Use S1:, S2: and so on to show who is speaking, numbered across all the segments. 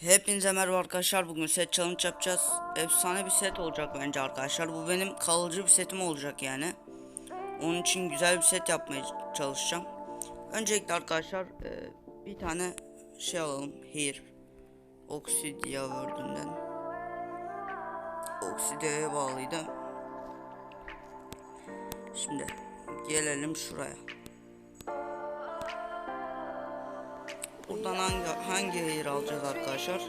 S1: Hepinize merhaba arkadaşlar. Bugün set challenge yapacağız. Efsane bir set olacak bence arkadaşlar. Bu benim kalıcı bir setim olacak yani. Onun için güzel bir set yapmaya çalışacağım. Öncelikle arkadaşlar e, bir tane şey alalım. Here. Oxidia World'ünden. Oxidia'ya bağlıydı. Şimdi gelelim şuraya. Buradan hangi hangi hair alacağız arkadaşlar?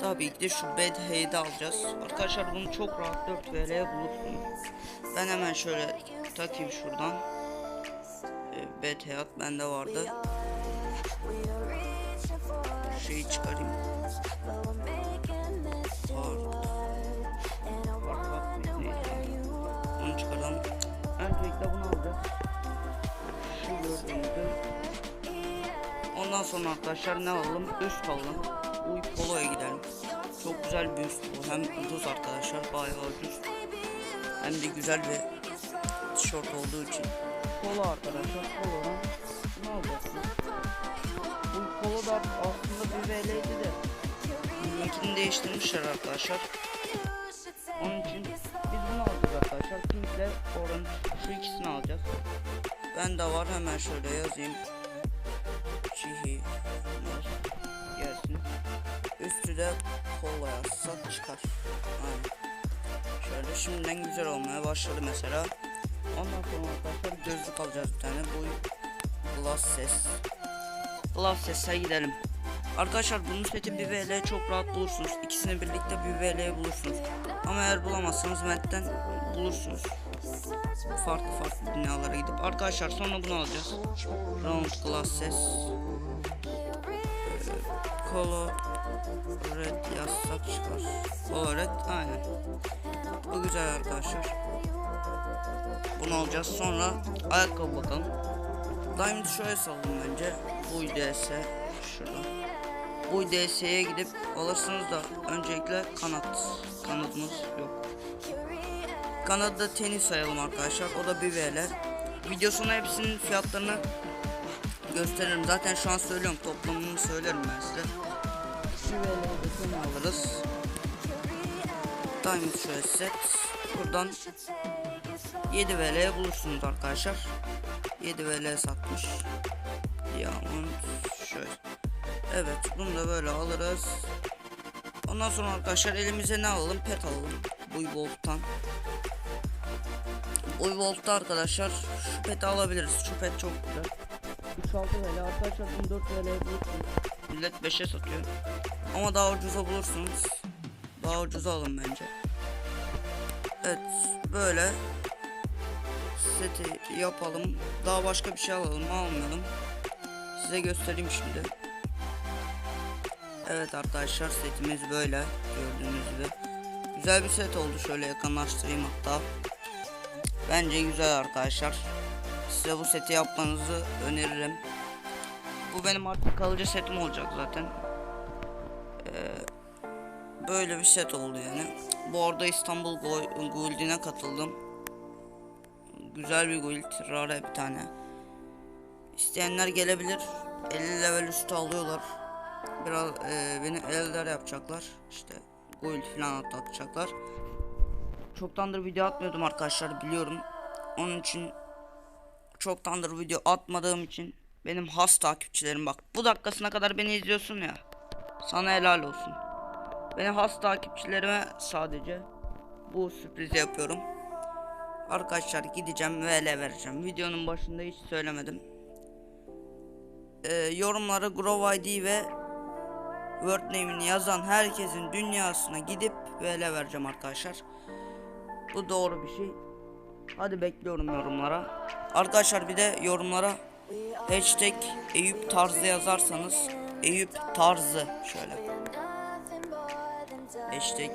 S1: Tabii ki de şu bed hair'i alacağız. Arkadaşlar bunu çok rahat 4 VL'ye bulursunuz. Ben hemen şöyle takayım şuradan. Ee, bed hayat bende vardı. Şeyi çıkarayım. Neydi? Onu çıkaralım. Öncelikle bunu alacağız. Sonra arkadaşlar ne alalım? Üst alalım. Uy poloya gidelim. Çok güzel bir üst bu. Hem ucuz arkadaşlar bayağı ucuz. Hem de güzel bir tişört olduğu için. Polo arkadaşlar. Polo'dan ne alacaksın? Bu polo da aslında bir VL'ydi de. Linkini değiştirmişler arkadaşlar. Onun için biz bunu alacağız arkadaşlar. Pink ile orange şu ikisini alacağız. Ben de var hemen şöyle yazayım. Üstü de kola yazsak çıkar. Aynen. Şöyle şimdiden güzel olmaya başladı mesela. Ondan sonra arkadaşlar gözlük alacağız bir tane. Bu Glasses. Glasses'e gidelim. Arkadaşlar bunun seti bir VL çok rahat bulursunuz. İkisini birlikte bir VL'ye bulursunuz. Ama eğer bulamazsanız Mert'ten bulursunuz. Farklı farklı binalara gidip. Arkadaşlar sonra bunu alacağız. Round Glasses. Color Red yazsak çıkar. Color Red aynen. Bu güzel arkadaşlar. Bunu alacağız. Sonra ayakkabı bakalım. Diamond şöyle saldım bence. Bu DS şurada. Bu DS'ye gidip alırsınız da öncelikle kanat. Kanadımız yok. Kanadda tenis sayalım arkadaşlar. O da bir VL. Videosuna hepsinin fiyatlarını gösteririm. Zaten şu an söylüyorum. Toplamını söylerim ben size. Alırız. Diamond şöyle set. Buradan 7 VL'ye bulursunuz arkadaşlar. 7 VL satmış. Diamond şöyle. Evet bunu da böyle alırız. Ondan sonra arkadaşlar elimize ne alalım? Pet alalım. Bu Wolf'tan. Bu Wolf'ta arkadaşlar şu peti alabiliriz. Şu pet çok güzel. 3-6 TL arkadaşlar bunu 4 TL'ye bulursunuz. Millet 5'e satıyor. Ama daha ucuza bulursunuz. Daha ucuza alın bence. Evet böyle seti yapalım. Daha başka bir şey alalım almayalım. Size göstereyim şimdi. Evet arkadaşlar setimiz böyle gördüğünüz gibi. Güzel bir set oldu şöyle yakınlaştırayım hatta. Bence güzel arkadaşlar. Size bu seti yapmanızı öneririm. Bu benim artık kalıcı setim olacak zaten. Ee, böyle bir set oldu yani. Bu arada İstanbul Guild'ine katıldım. Güzel bir guild, rare bir tane. İsteyenler gelebilir. 50 level üstü alıyorlar. Biraz e, beni elder yapacaklar. İşte guild falan atacaklar. Çoktandır video atmıyordum arkadaşlar biliyorum. Onun için çoktandır video atmadığım için benim has takipçilerim bak bu dakikasına kadar beni izliyorsun ya. Sana helal olsun. Benim has takipçilerime sadece bu sürprizi yapıyorum. Arkadaşlar gideceğim ve ele vereceğim. Videonun başında hiç söylemedim. Ee, yorumlara Grow ID ve Word name'ini yazan herkesin dünyasına gidip ve ele vereceğim arkadaşlar. Bu doğru bir şey. Hadi bekliyorum yorumlara. Arkadaşlar bir de yorumlara hashtag Eyüp Tarzı yazarsanız Eyüp Tarzı şöyle. Hashtag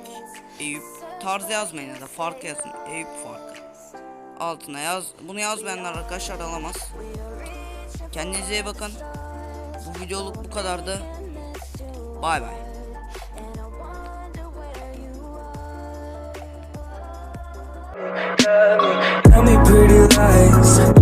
S1: Eyüp Tarzı yazmayın ya da farkı yazın. Eyüp farkı. Altına yaz. Bunu yazmayanlar arkadaşlar alamaz. Kendinize iyi bakın. Bu videoluk bu kadardı. Bay bay.
S2: Tell me pretty lies,